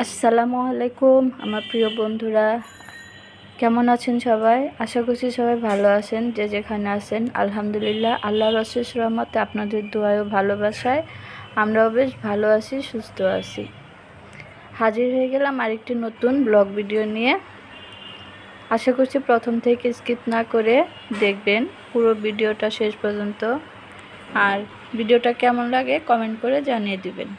আসসালামু আলাইকুম, আমার প্রিয় বন্ধুরা। কেমন আছেন সবাই? আশা করছি সবাই ভালো আছেন, যে যেখানে আছেন। আলহামদুলিল্লাহ আল্লাহ রসেস রহমতে আপনাদের দোয়ায় ও ভালোবাসায় আমরাও বেশ ভালো আছি, সুস্থ আছি। হাজির হয়ে গেলাম আরেকটি নতুন ব্লগ ভিডিও নিয়ে। আশা করছি প্রথম থেকে স্কিপ না করে দেখবেন পুরো ভিডিওটা শেষ পর্যন্ত। আর ভিডিওটা কেমন লাগে কমেন্ট করে জানিয়ে দিবেন।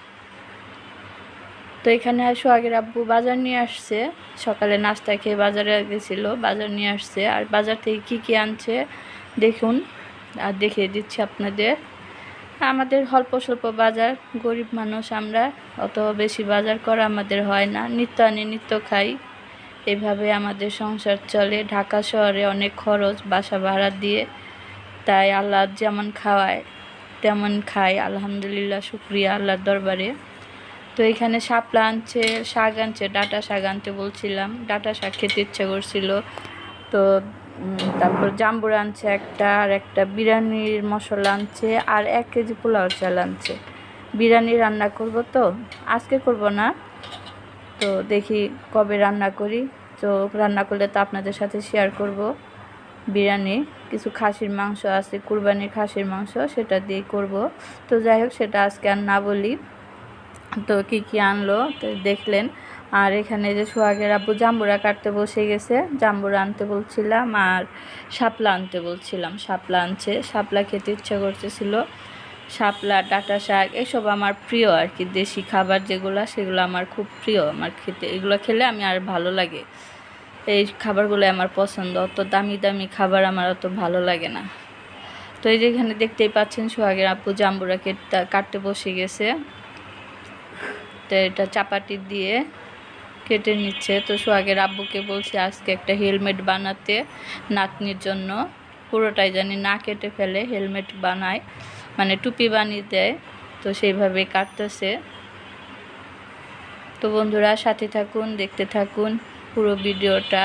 তো এখানে আসো, আগের আব্বু বাজার নিয়ে আসছে। সকালে নাস্তা খেয়ে বাজারে গেছিল, বাজার নিয়ে আসছে। আর বাজার থেকে কী কী আনছে, দেখুন। আর দেখিয়ে দিচ্ছি আপনাদের। আমাদের অল্প স্বল্প বাজার, গরিব মানুষ আমরা, অত বেশি বাজার করা আমাদের হয় না। নিত্য আনি, নিত্য খাই। এভাবে আমাদের সংসার চলে। ঢাকা শহরে অনেক খরচ, বাসা ভাড়া দিয়ে। তাই আল্লাহ যেমন খাওয়ায়, তেমন খাই আলহামদুলিল্লাহ, শুক্রিয়া আল্লাহর দরবারে। তো এখানে শাপলা আনছে, শাক আনছে, ডাটা শাক আনতে বলছিলাম। ডাটা শাক খেতে ইচ্ছা করছিল। তো তারপর জাম্বুর আনছে একটা, আর একটা বিরিয়ানির মশলা আনছে, আর এক কেজি পোলাও চাল আনছে। বিরিয়ানি রান্না করব তো? আজকে করব না। তো দেখি কবে রান্না করি। তো রান্না করলে তো আপনাদের সাথে শেয়ার করব। বিরিয়ানি, কিছু খাসির মাংস আছে, কুরবানির খাসির মাংস, সেটা দিয়ে করব। তো যাই হোক, সেটা আজকে আর না বলি। তো কি কি আনলো? তো দেখলেন। আর এখানে যে সোহাগের আব্বু জাম্বুরা কাটতে বসে গেছে। জাম্বুরা আনতে বলছিলাম আর শাপলা আনতে বলছিলাম। শাপলা আনছে। শাপলা খেতে ইচ্ছা করতেছিল। শাপলা, ডাটা শাক, এসব আমার প্রিয় আর কি। দেশি খাবার যেগুলো, সেগুলো আমার খুব প্রিয় আমার খেতে। এগুলো খেলে আমি আর ভালো লাগে। এই খাবারগুলো আমার পছন্দ। অত দামি দামি খাবার আমার অত ভালো লাগে না। তো এই যে এখানে দেখতেই পাচ্ছেন সোহাগের আপু জাম্বুরা কেটে কাটতে বসে গেছে। তো এটা চাপাটি দিয়ে কেটে নিচ্ছে। তো সোহাগের আব্বুকে বলছি, আজকে একটা হেলমেট বানাতে নাতনির জন্য। পুরোটাই জানি না কেটে ফেলে, হেলমেট বানায় মানে টুপি বানিয়ে দেয়। তো সেইভাবে কাটতেছে। তো বন্ধুরা, সাথে থাকুন, দেখতে থাকুন পুরো ভিডিওটা।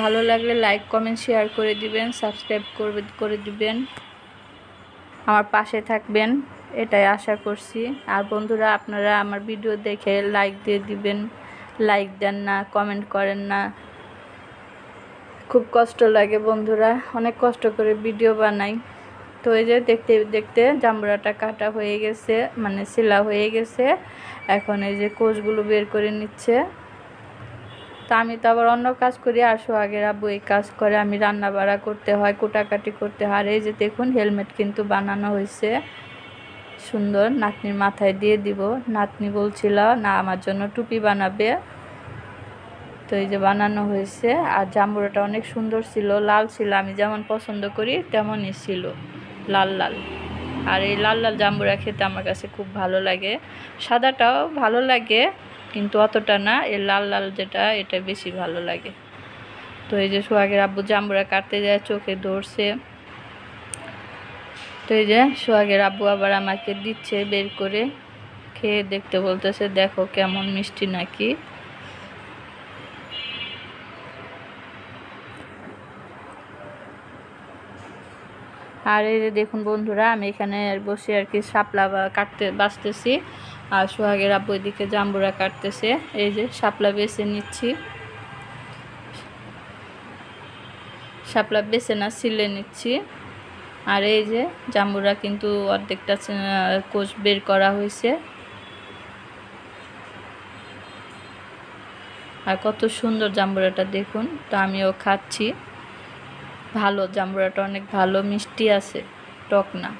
ভালো লাগলে লাইক, কমেন্ট, শেয়ার করে দিবেন, সাবস্ক্রাইব করবে, করে দিবেন। আমার পাশে থাকবেন। এটাই আশা করছি। আর বন্ধুরা, আপনারা আমার ভিডিও দেখে লাইক দিয়ে দিবেন। লাইক দেন না কমেন্ট করেন না। খুব কষ্ট লাগে বন্ধুরা, অনেক কষ্ট করে ভিডিও বানাই। তো এই যে দেখতে দেখতে জাম্বুরাটা কাটা হয়ে গেছে মানে শিলা হয়ে গেছে। এখন এই যে কোষগুলো বের করে নিচ্ছে। তা আমি তো আবার অন্য কাজ করি আর আগের আব্বু এই কাজ করে। আমি রান্না বাড়া করতে হয়, কোটাকাটি করতে হয়। আর এই যে দেখুন হেলমেট কিন্তু বানানো হয়েছে। সুন্দর নাতনির মাথায় দিয়ে দিব। নাতনি বলছিল, না, আমার জন্য টুপি বানাবে। তো এই যে বানানো হয়েছে, আর জাম্বুরাটা অনেক সুন্দর ছিল, লাল ছিল, আমি যেমন পছন্দ করি তেমনই ছিল, লাল লাল। আর এই লাল লাল জাম্বুরা খেতে আমার কাছে খুব ভালো লাগে। সাদাটাও ভালো লাগে, কিন্তু অতটা না, এই লাল লাল যেটা, এটা বেশি ভালো লাগে। তো এই যে সোহাগের আব্বু জাম্বুরা কাটতে যায়, চোখে ধরছে। তো এই যে সোহাগের আব্বু আবার আমাকে দিচ্ছে বের করে, খেয়ে দেখতে বলতেছে, দেখো কেমন মিষ্টি নাকি? আর এই যে দেখুন বন্ধুরা, আমি এখানে বসে আর কি শাপলা কাটতে, বাঁচতেছি। আর সোহাগের আব্বু এদিকে জাম্বুরা কাটতেছে। এই যে শাপলা বেছে নিচ্ছি। শাপলা বেছে না, সিলে নিচ্ছি। আর এই যে জাম্বুরা কিন্তু অর্ধেকটা কোষ বের করা হয়েছে। আর কত সুন্দর জাম্বুরাটা দেখুন, তো আমিও খাচ্ছি। ভালো, জাম্বুরাটা অনেক ভালো, মিষ্টি আছে, টক না।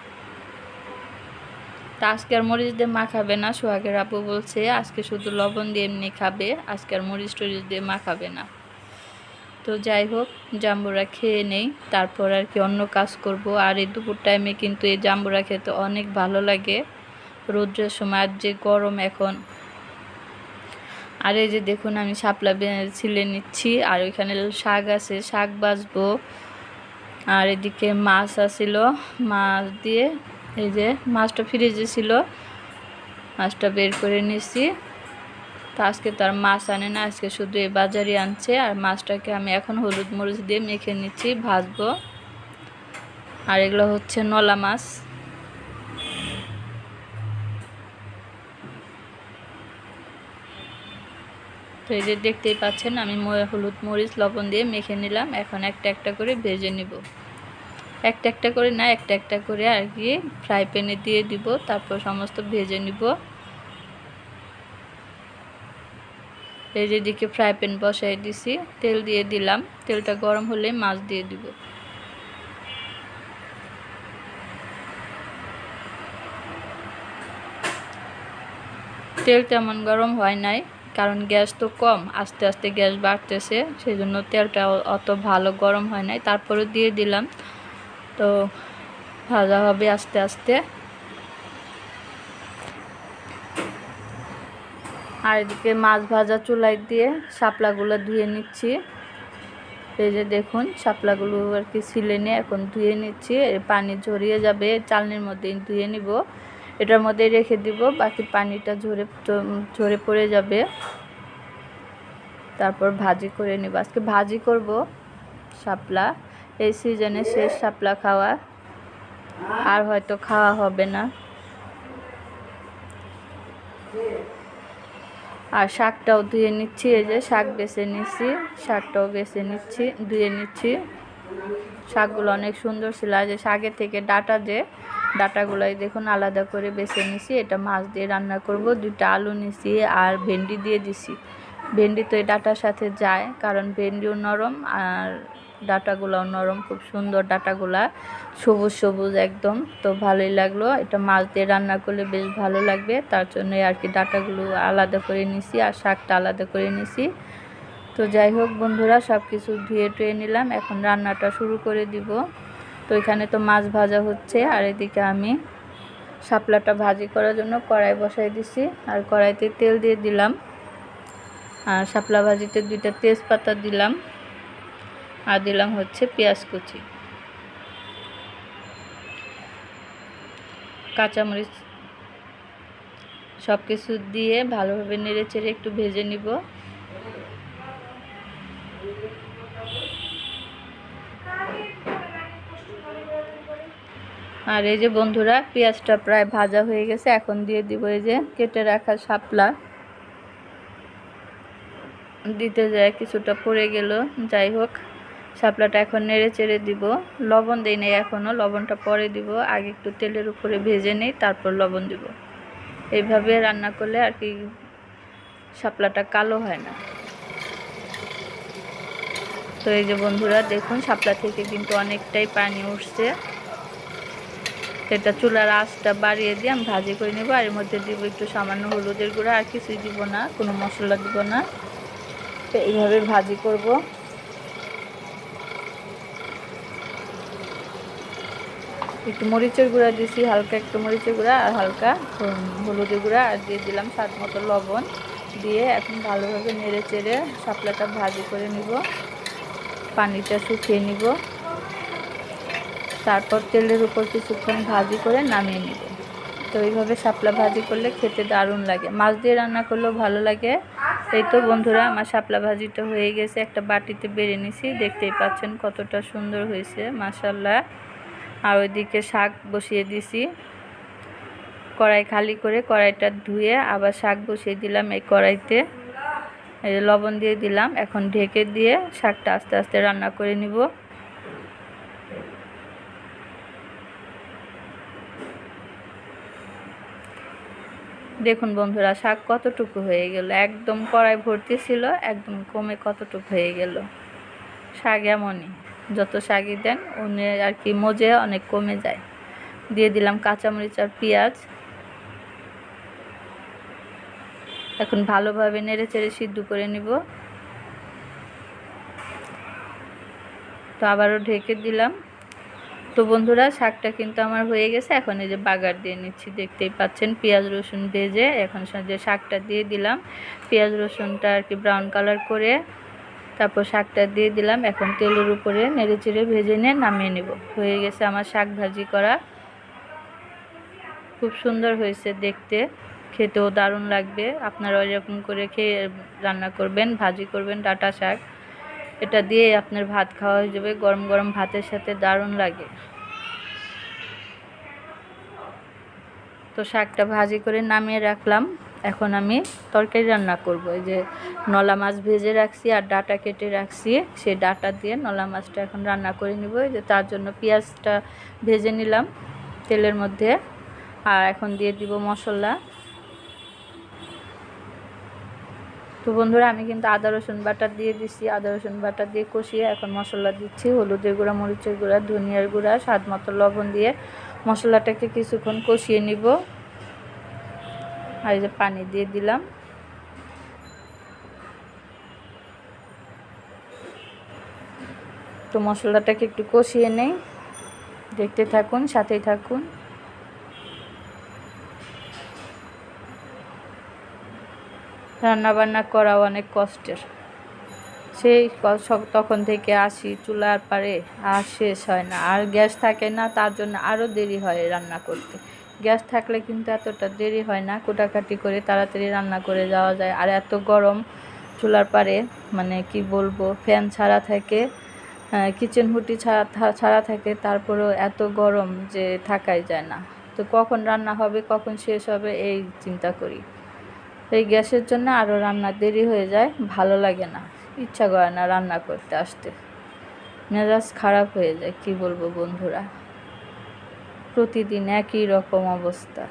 তা আজকে আর মরিচ দিয়ে মাখাবে না, সোহাগের আপু বলছে, আজকে শুধু লবণ দিয়ে এমনি খাবে, আজকে আর মরিচ টরিচ দিয়ে মাখাবে না। তো যাই হোক, জাম্বুরা খেয়ে নেই। তারপর আর কি অন্য কাজ করব। আর এই দুপুর টাইমে কিন্তু এই জাম্বুরা খেতে অনেক ভালো লাগে। রৌদ্রের সময় আর যে গরম এখন। আর এই যে দেখুন, আমি শাপলা ছিলে নিচ্ছি। আর ওইখানে শাক আছে, শাক বাজবো আর এদিকে মাছ আসিল। মাছ দিয়ে এই যে মাছটা ফ্রিজে ছিল। মাছটা বের করে নিছি। তো আজকে তার মাছ আনে না, আজকে শুধু এই বাজারে আনছে। আর মাছটাকে আমি এখন হলুদ মরিচ দিয়ে মেখে নিচ্ছি, ভাজবো। আর এগুলো হচ্ছে নলা মাছ। তো এই যে দেখতেই পাচ্ছেন, আমি হলুদ মরিচ, লবণ দিয়ে মেখে নিলাম। এখন একটা একটা করে ভেজে নিব। একটা একটা করে না, একটা একটা করে আর কি ফ্রাই প্যানে দিয়ে দিব। তারপর সমস্ত ভেজে নিব। এই যে দিকে ফ্রাই প্যান বসাই দিছি, তেল দিয়ে দিলাম। তেলটা গরম হলে মাছ দিয়ে দিব। তেল তেমন গরম হয় নাই, কারণ গ্যাস তো কম, আস্তে আস্তে গ্যাস বাড়তেছে সেই জন্য তেলটা অত ভালো গরম হয় নাই। তারপরে দিয়ে দিলাম। তো ভাজা হবে আস্তে আস্তে। আর এদিকে মাছ ভাজা চুলাই দিয়ে শাপলাগুলো ধুয়ে নিচ্ছি। এই যে দেখুন, শাপলাগুলো আর কি ছিলে নিয়ে এখন ধুয়ে নিচ্ছি। পানি ঝরিয়ে যাবে, চালনির মধ্যে ধুয়ে নিব। এটার মধ্যে রেখে দিব, বাকি পানিটা ঝরে ঝরে পড়ে যাবে। তারপর ভাজি করে নিব। আজকে ভাজি করব শাপলা। এই সিজনে শেষ শাপলা খাওয়া। আর হয়তো খাওয়া হবে না। আর শাকটাও ধুয়ে নিচ্ছি, এই যে শাক বেছে নিচ্ছি, শাকটাও বেছে নিচ্ছি, ধুয়ে নিচ্ছি। শাকগুলো অনেক সুন্দর ছিল। আর যে শাকের থেকে ডাটা যে, ডাটাগুলাই দেখুন আলাদা করে বেছে নিছি। এটা মাছ দিয়ে রান্না করব। দুটা আলু নিছি আর ভেন্ডি দিয়ে দিছি। ভেন্ডি তো এই ডাটার সাথে যায়, কারণ ভেন্ডিও নরম আর ডাটাগুলাও নরম, খুব সুন্দর ডাটাগুলা। সবুজ সবুজ একদম। তো ভালোই লাগল। এটা মাছ দিয়ে রান্না করলে বেশ ভালো লাগবে। তার জন্যই আর কি ডাটাগুলো আলাদা করে নিছি আর শাকটা আলাদা করে নিছি। তো যাই হোক বন্ধুরা সব কিছু ধুয়ে টুয়ে নিলাম। এখন রান্নাটা শুরু করে দিব। তো এখানে তো মাছ ভাজা হচ্ছে আর এদিকে আমি শাপলাটা ভাজি করার জন্য কড়াই বসাই দিছি। আর কড়াইতে তেল দিয়ে দিলাম। আর শাপলা ভাজিতে দুইটা তেজপাতা দিলাম। আর দিলাম হচ্ছে পেঁয়াজ কুচি। কাঁচামরিচ সব কিছু দিয়ে ভালোভাবে নেড়ে চেড়ে একটু ভেজে নিব। আর এই যে বন্ধুরা, পেঁয়াজটা প্রায় ভাজা হয়ে গেছে, এখন দিয়ে দিব এই যে কেটে রাখা শাপলা। দিতে যায় কিছুটা পড়ে গেল, যাই হোক। শাপলাটা এখন নেড়ে চেড়ে দিব। লবণ দিই নেই এখনও লবণটা পরে দিব। আগে একটু তেলের উপরে ভেজে নেই, তারপর লবণ দিব। এইভাবে রান্না করলে আর কি শাপলাটা কালো হয় না। তো এই যে বন্ধুরা, দেখুন শাপলা থেকে কিন্তু অনেকটাই পানি উঠছে। এটা চুলার আঁচটা বাড়িয়ে দিয়ে আমি ভাজি করে নেব। আর এর মধ্যে দিব একটু সামান্য হলুদের গুঁড়া। আর কিছুই দিব না, কোনো মশলা দিব না। তো এইভাবে ভাজি করব। একটু মরিচের গুঁড়া দিয়েছি হালকা একটু মরিচের গুঁড়া আর হালকা হলুদের গুঁড়া আর দিয়ে দিলাম স্বাদ মতো লবণ। দিয়ে এখন ভালোভাবে নেড়ে চেড়ে শাপলাটা ভাজি করে নিব, পানিটা শুকিয়ে নিব। তারপর তেলের উপর কিছুক্ষণ ভাজি করে নামিয়ে নিব। তো এইভাবে শাপলা ভাজি করলে খেতে দারুণ লাগে। মাছ দিয়ে রান্না করলেও ভালো লাগে। এই তো বন্ধুরা, আমার শাপলা ভাজিটা হয়ে গেছে। একটা বাটিতে বেড়ে নিছি, দেখতেই পাচ্ছেন কতটা সুন্দর হয়েছে মাসাল্লাহ আর ওইদিকে শাক বসিয়ে দিছি। কড়াই খালি করে কড়াইটা ধুয়ে আবার শাক বসিয়ে দিলাম এই কড়াইতে। লবণ দিয়ে দিলাম, এখন ঢেকে দিয়ে শাকটা আস্তে আস্তে রান্না করে নিব। দেখুন বন্ধুরা, শাক কতটুকু হয়ে গেল? একদম কড়াই ভর্তি ছিল, একদম কমে কতটুকু হয়ে গেল? শাক এমনই। যত শাকই দেন, উনি আর কি মজে অনেক কমে যায়। দিয়ে দিলাম কাঁচামরিচ আর পেঁয়াজ। এখন ভালোভাবে নেড়ে চেড়ে সিদ্ধ করে নিব। তো আবারও ঢেকে দিলাম। তো বন্ধুরা, শাকটা কিন্তু আমার হয়ে গেছে। এখন এই যে বাগার দিয়ে নিচ্ছি, দেখতেই পাচ্ছেন পেঁয়াজ, রসুন ভেজে। এখন যে শাকটা দিয়ে দিলাম, পেঁয়াজ, রসুনটা আর কি ব্রাউন কালার করে তারপর শাকটা দিয়ে দিলাম। এখন তেলের উপরে নেড়ে চেড়ে ভেজে নিয়ে নামিয়ে নেব। হয়ে গেছে আমার শাক ভাজি করা। খুব সুন্দর হয়েছে দেখতে। খেতেও দারুণ লাগবে। আপনারা এরকম করে খেয়ে রান্না করবেন, ভাজি করবেন ডাটা শাক। এটা দিয়ে আপনার ভাত খাওয়া হয়ে যাবে। গরম গরম ভাতের সাথে দারুণ লাগে। তো শাকটা ভাজি করে নামিয়ে রাখলাম। এখন আমি তরকারি রান্না করব। এই যে নলা মাছ ভেজে রাখছি আর ডাটা কেটে রাখছি। সেই ডাটা দিয়ে নলা মাছটা এখন রান্না করে নিব। এই যে তার জন্য পেঁয়াজটা ভেজে নিলাম তেলের মধ্যে। আর এখন দিয়ে দিব মশলা। তো বন্ধুরা, আমি কিন্তু আদা, রসুন বাটা দিয়ে দিচ্ছি আদা, রসুন বাটা দিয়ে কষিয়ে এখন মশলা দিচ্ছি। হলুদের গুঁড়া, মরিচের গুঁড়া, ধনিয়ার গুঁড়া স্বাদ মতো লবণ দিয়ে মশলাটাকে কিছুক্ষণ কষিয়ে নিব। আর যে পানি দিয়ে দিলাম। তো মশলাটাকে একটু কষিয়ে নেই। দেখতে থাকুন, সাথেই থাকুন। রান্না বান্না করা অনেক কষ্টের। সেই তখন থেকে আসি, চুলার পারে আর শেষ হয় না। আর গ্যাস থাকে না, তার জন্য আরও দেরি হয় রান্না করতে। গ্যাস থাকলে কিন্তু এতটা দেরি হয় না, কোটাকাটি করে তাড়াতাড়ি রান্না করে যাওয়া যায়। আর এত গরম চুলার পারে মানে কি বলব, ফ্যান ছাড়া থাকে কিচেন হুটি ছাড়া ছাড়া থাকে, তারপরেও এত গরম যে থাকাই যায় না। তো কখন রান্না হবে, কখন শেষ হবে, এই চিন্তা করি। এই গ্যাসের জন্য আরও রান্না দেরি হয়ে যায়, ভালো লাগে না, ইচ্ছা করে না রান্না করতে আসতে। মেজাজ খারাপ হয়ে যায়, কি বলব বন্ধুরা। প্রতিদিন একই রকম অবস্থা।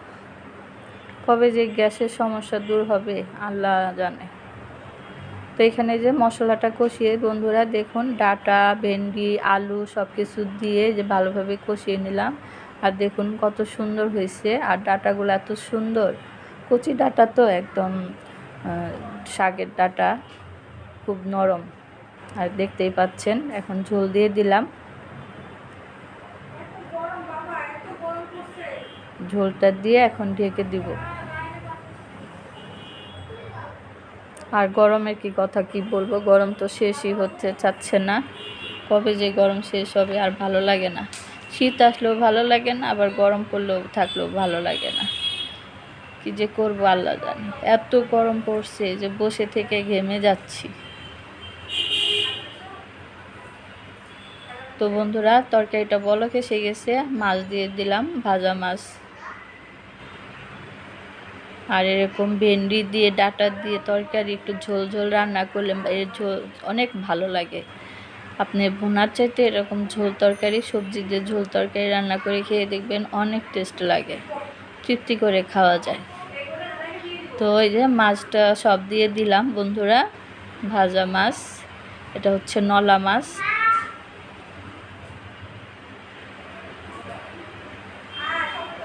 কবে যে গ্যাসের সমস্যা দূর হবে, আল্লাহ জানে। তো এখানে যে মশলাটা কষিয়ে, বন্ধুরা দেখুন, ডাটা, ভেন্ডি, আলু সব কিছু দিয়ে যে ভালোভাবে কষিয়ে নিলাম। আর দেখুন কত সুন্দর হয়েছে। আর ডাটাগুলো এত সুন্দর। কচি ডাটা তো একদম শাকের ডাটা, খুব নরম। আর দেখতেই পাচ্ছেন, এখন ঝোল দিয়ে দিলাম। ঝোলটা দিয়ে এখন ঢেকে দিব। আর গরমের কি কথা, কি বলব? গরম তো শেষই হচ্ছে, চাচ্ছে না। কবে যে গরম শেষ হবে আর ভালো লাগে না। শীত আসলেও ভালো লাগে না, আবার গরম পড়লেও থাকলেও ভালো লাগে না। কি যে করব, আল্লাহ জানি। এত গরম পড়ছে যে বসে থেকে ঘেমে যাচ্ছি। তো বন্ধুরা, তরকারিটা বলক এসে গেছে, মাছ দিয়ে দিলাম, ভাজা মাছ আর এরকম ভেন্ডি দিয়ে, ডাটা দিয়ে তরকারি, একটু ঝোল ঝোল রান্না করলে এর ঝোল অনেক ভালো লাগে। আপনি ভুনার চাইতে এরকম ঝোল তরকারি, সবজি দিয়ে ঝোল তরকারি রান্না করে খেয়ে দেখবেন অনেক টেস্ট লাগে। তৃপ্তি করে খাওয়া যায়। তো এই যে মাছটা সব দিয়ে দিলাম বন্ধুরা। ভাজা মাছ, এটা হচ্ছে নলা মাছ।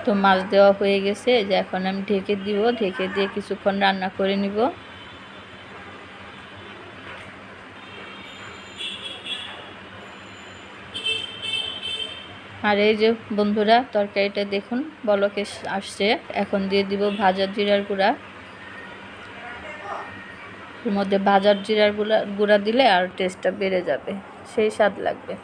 তো মাছ দেওয়া হয়ে গেছে, যে এখন আমি ঢেকে দিব, ঢেকে দিয়ে কিছুক্ষণ রান্না করে নিব। আর এই যে বন্ধুরা, তরকারিটা দেখুন, বলকে আসছে। এখন দিয়ে দিব ভাজা জিরার গুঁড়া। এর মধ্যে ভাজার জিরার গুঁড়া গুঁড়া দিলে আর টেস্টটা বেড়ে যাবে, সেই স্বাদ লাগবে।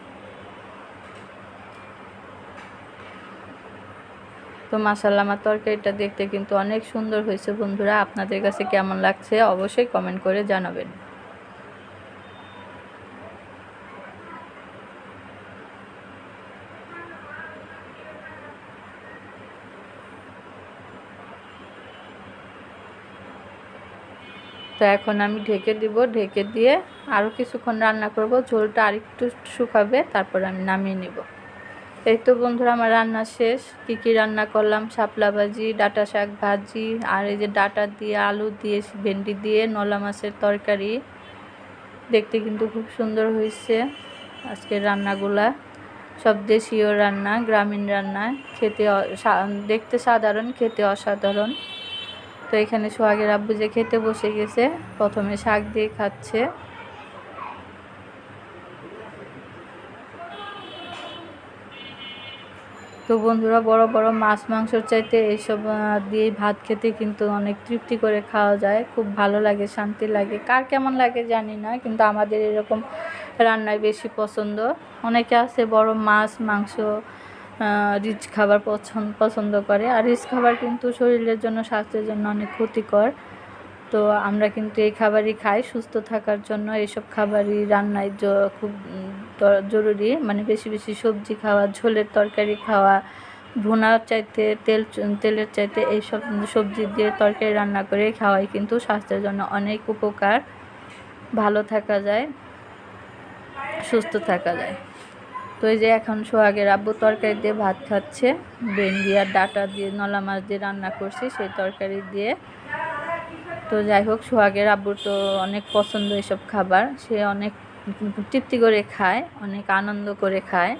তো মাসাল্লাহ আমার তরকারিটা দেখতে কিন্তু অনেক সুন্দর হয়েছে বন্ধুরা। আপনাদের কাছে কেমন লাগছে অবশ্যই কমেন্ট করে জানাবেন। তো এখন আমি ঢেকে দিব, ঢেকে দিয়ে আরও কিছুক্ষণ রান্না করব। ঝোলটা আরেকটু শুকাবে, তারপর আমি নামিয়ে নিব। এই তো বন্ধুরা, আমার রান্না শেষ। কী কী রান্না করলাম? শাপলা ভাজি, ডাটা শাক ভাজি, আর এই যে ডাটা দিয়ে, আলু দিয়ে, ভেন্ডি দিয়ে, নলা মাছের তরকারি। দেখতে কিন্তু খুব সুন্দর হয়েছে আজকের রান্নাগুলা। সব দেশীয় রান্না, গ্রামীণ রান্না। খেতে দেখতে সাধারণ, খেতে অসাধারণ। তো এখানে সোহাগের আব্বু যে খেতে বসে গেছে, প্রথমে শাক দিয়ে খাচ্ছে। তো বন্ধুরা বড় বড় মাছ মাংসর চাইতে এইসব আহ, দিয়ে ভাত খেতে কিন্তু অনেক তৃপ্তি করে খাওয়া যায়। খুব ভালো লাগে শান্তি লাগে। কার কেমন লাগে জানি না কিন্তু আমাদের এরকম রান্নায় বেশি পছন্দ। অনেকে আছে বড় মাছ মাংস রিচ খাবার পছন্দ করে। আর রিচ খাবার কিন্তু শরীরের জন্য স্বাস্থ্যের জন্য অনেক ক্ষতিকর। তো আমরা কিন্তু এই খাবারই খাই, সুস্থ থাকার জন্য। এইসব খাবারই রান্নায় খুব জরুরি। মানে বেশি বেশি সবজি খাওয়া, ঝোলের তরকারি খাওয়া ভুনার চাইতে তেল তেলের চাইতে এইসব সবজি দিয়ে তরকারি রান্না করে খাওয়াই কিন্তু স্বাস্থ্যের জন্য অনেক উপকার। ভালো থাকা যায়, সুস্থ থাকা যায়। তো এই যে এখন সোহাগের আব্বু তরকারি দিয়ে ভাত খাচ্ছে, ভেন্ডি আর ডাটা দিয়ে, নলা মাছ দিয়ে রান্না করছি, সেই তরকারি দিয়ে তো যাই হোক, সোহাগের আব্বুর তো অনেক পছন্দ এসব খাবার। সে অনেক তৃপ্তি করে খায়, অনেক আনন্দ করে খায়।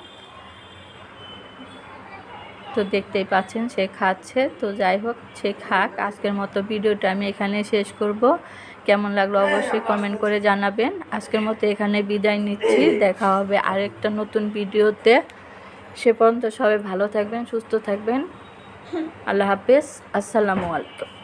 তো দেখতেই পাচ্ছেন, সে খাচ্ছে। তো যাই হোক, সে খাক। আজকের মতো ভিডিওটা আমি এখানে শেষ করব। কেমন লাগল অবশ্যই কমেন্ট করে জানাবেন। আজকের মতো এখানে বিদায় নিচ্ছি। দেখা হবে আরেকটা নতুন ভিডিওতে। সে পর্যন্ত সবাই ভালো থাকবেন, সুস্থ থাকবেন। আল্লাহ হাফেজ। আসসালামু আলাইকুম।